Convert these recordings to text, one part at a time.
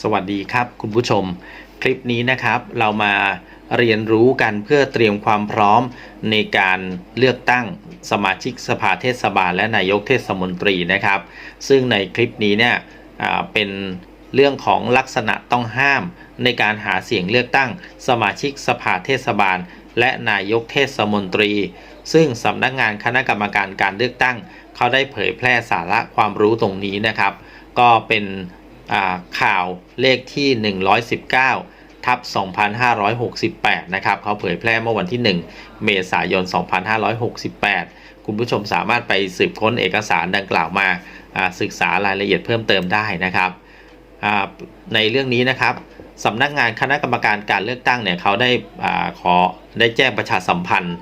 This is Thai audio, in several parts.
สวัสดีครับคุณผู้ชม คลิปนี้นะครับเรามาเรียนรู้กันเพื่อเตรียมความพร้อมในการเลือกตั้งสมาชิกสภาเทศบาลและนายกเทศมนตรีนะครับ ซึ่งในคลิปนี้เนี่ยเป็นเรื่องของลักษณะต้องห้ามในการหาเสียงเลือกตั้งสมาชิกสภาเทศบาล และนายกเทศมนตรี ซึ่งสำนักงานคณะกรรมการการเลือกตั้ง เขาได้เผยแพร่สาระความรู้ตรงนี้นะครับ ก็เป็น ข่าวเลขที่ 119ทับ2568 นะครับเขาเผยแพร่เมื่อวันที่ 1 เมษายน 2568 คุณผู้ชมสามารถไปสืบค้นเอกสารดังกล่าวมาศึกษารายละเอียดเพิ่มเติมได้นะครับในเรื่องนี้นะครับสำนักงานคณะกรรมการการเลือกตั้งเนี่ยเขาได้อขอได้แจ้งประชาสัมพันธ์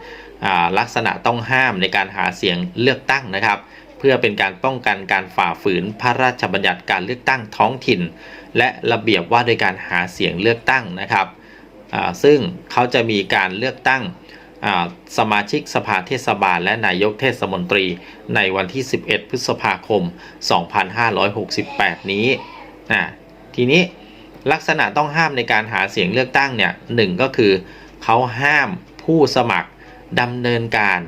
ลักษณะต้องห้ามในการหาเสียงเลือกตั้งนะครับ เพื่อเป็นการป้องกันการฝ่าฝืนพระราชบัญญัติการเลือกตั้งท้องถิ่น และระเบียบว่าโดยการหาเสียงเลือกตั้งนะครับซึ่งเขาจะมีการเลือกตั้งสมาชิกสภาเทศบาลและนายกเทศมนตรีในวันที่ 11 พฤษภาคม 2568 นี้นะทีนี้ลักษณะต้องห้ามในการหาเสียงเลือกตั้งเนี่ยหนึ่งก็คือเขาห้ามผู้สมัครดำเนินการ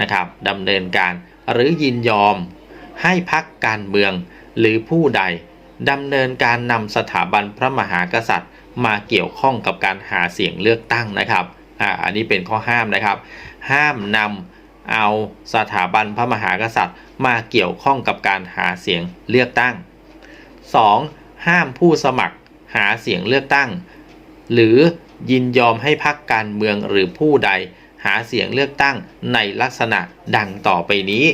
นะครับดำเนินการ หรือยินยอม ให้พักการเมืองหรือผู้ใดดำเนินการนำสถาบันพระมหากษัตริย์ มาเกี่ยวข้องกับการหาเสียงเลือกตั้งนะครับอ่าอันนี้เป็นข้อห้ามนะครับ ห้ามนำเอาสถาบันพระมหากษัตริย์ มาเกี่ยวข้องกับการหาเสียงเลือกตั้ง 2. ห้ามผู้สมัครหาเสียงเลือกตั้ง หรือยินยอมให้พักการเมืองหรือผู้ใด หาเสียงเลือกตั้งในลักษณะดังต่อไปนี้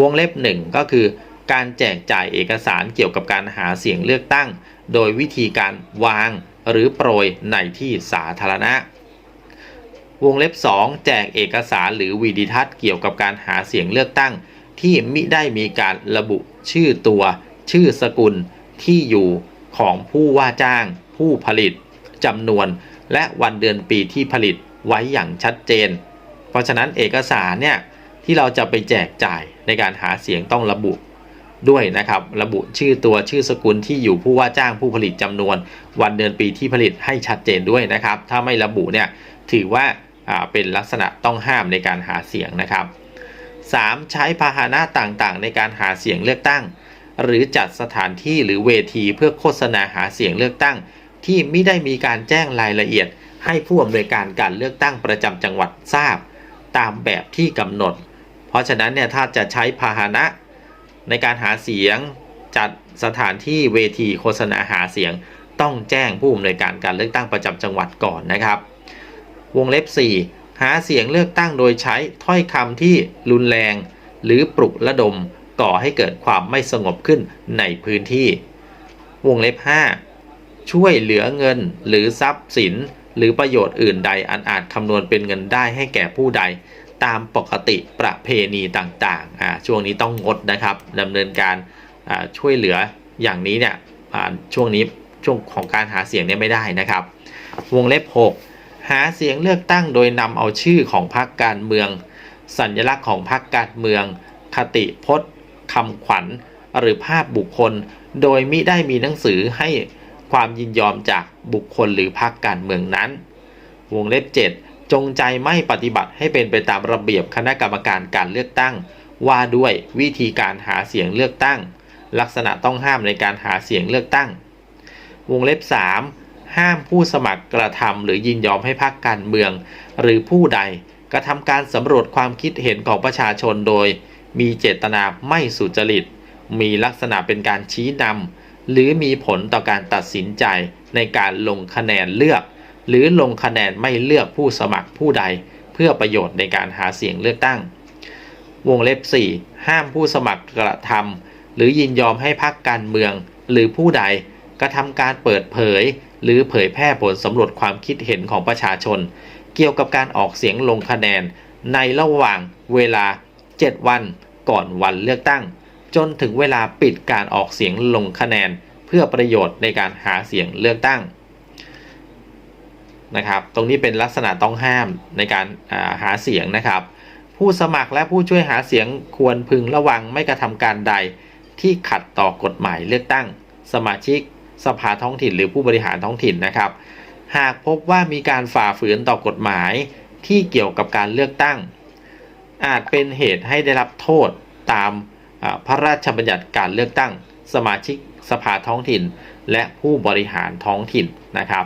วงเล็บหนึ่งก็คือการแจกจ่ายเอกสารเกี่ยวกับการหาเสียงเลือกตั้ง โดยวิธีการวางหรือโปรยในที่สาธารณะ วงเล็บ 2 แจกเอกสารหรือวีดิทัศน์เกี่ยวกับการหาเสียงเลือกตั้ง ที่มิได้มีการระบุชื่อตัว ชื่อสกุลที่อยู่ของผู้ว่าจ้าง ผู้ผลิตจำนวน และวันเดือนปีที่ผลิต ไว้อย่างชัดเจน เพราะฉะนั้นเอกสารเนี่ยที่เราจะไปแจกจ่ายในการหาเสียงต้องระบุด้วยนะครับ ระบุชื่อตัวชื่อสกุลที่อยู่ผู้ว่าจ้างผู้ผลิตจำนวน วันเดือนปีที่ผลิตให้ชัดเจนด้วยนะครับ ถ้าไม่ระบุเนี่ยถือว่าอ่าเป็นลักษณะต้องห้ามในการหาเสียงนะครับ 3. ใช้พาหนะต่างๆ ในการหาเสียงเลือกตั้ง หรือจัดสถานที่หรือเวทีเพื่อโฆษณาหาเสียงเลือกตั้ง ที่ไม่ได้มีการแจ้งรายละเอียด ให้ผู้อำนวยการการเลือกตั้งประจำจังหวัดทราบตามแบบที่กำหนด เพราะฉะนั้นเนี่ยถ้าจะใช้พาหนะในการหาเสียงจัดสถานที่เวทีโฆษณาหาเสียงต้องแจ้งผู้อำนวยการการเลือกตั้งประจำจังหวัดก่อนนะครับ วงเล็บ 4 หาเสียงเลือกตั้งโดยใช้ถ้อยคำที่รุนแรง หรือปลุกระดมก่อให้เกิดความไม่สงบขึ้นในพื้นที่ วงเล็บ 5 ช่วยเหลือเงินหรือทรัพย์สิน หรือประโยชน์อื่นใดอันอาจคำนวณเป็นเงินได้ให้แก่ผู้ใดตามปกติประเพณีต่างๆอ่าช่วงนี้ต้องงดนะครับดำเนินการอ่าช่วยเหลืออย่างนี้เนี่ยอ่าช่วงนี้ช่วงของการหาเสียงเนี่ยไม่ได้นะครับ วงเล็บ 6 หาเสียงเลือกตั้งโดยนำเอาชื่อของพรรคการเมือง สัญลักษณ์ของพรรคการเมือง คติพจน์คำขวัญ หรือภาพบุคคล โดยมิได้มีหนังสือให้ ความยินยอมจากบุคคลหรือพรรคการเมืองนั้น วงเล็บ 7 จงใจไม่ปฏิบัติให้เป็นไปตามระเบียบคณะกรรมการการเลือกตั้ง ว่าด้วยวิธีการหาเสียงเลือกตั้ง ลักษณะต้องห้ามในการหาเสียงเลือกตั้ง วงเล็บ 3 ห้ามผู้สมัครกระทำหรือยินยอมให้พรรคการเมือง หรือผู้ใดกระทำการสำรวจความคิดเห็นของประชาชนโดย มีเจตนาไม่สุจริต มีลักษณะเป็นการชี้นำ หรือมีผลต่อการตัดสินใจในการลงคะแนนเลือก หรือลงคะแนนไม่เลือกผู้สมัครผู้ใด เพื่อประโยชน์ในการหาเสียงเลือกตั้ง วงเล็บ 4 ห้ามผู้สมัครกระทำหรือยินยอมให้พรรคการเมือง หรือผู้ใดกระทำการเปิดเผย หรือเผยแพร่ผลสำรวจความคิดเห็นของประชาชน เกี่ยวกับการออกเสียงลงคะแนนในระหว่างเวลา 7 วันก่อนวันเลือกตั้ง จนถึงเวลาปิดการออกเสียงลงคะแนนเพื่อประโยชน์ในการหาเสียงเลือกตั้งนะครับ ตรงนี้เป็นลักษณะต้องห้ามในการาหาเสียงนะครับ ผู้สมัครและผู้ช่วยหาเสียงควรพึงระวังไม่กระทำการใดที่ขัดต่อกฎหมายเลือกตั้ง สมาชิกสภาท้องถิ่นหรือผู้บริหารท้องถิ่นนะครับ หากพบว่ามีการฝ่าฝืนต่อกฎหมายที่เกี่ยวกับการเลือกตั้ง อาจเป็นเหตุให้ได้รับโทษตาม พระราชบัญญัติการเลือกตั้งสมาชิกสภาท้องถิ่น และผู้บริหารท้องถิ่นนะครับ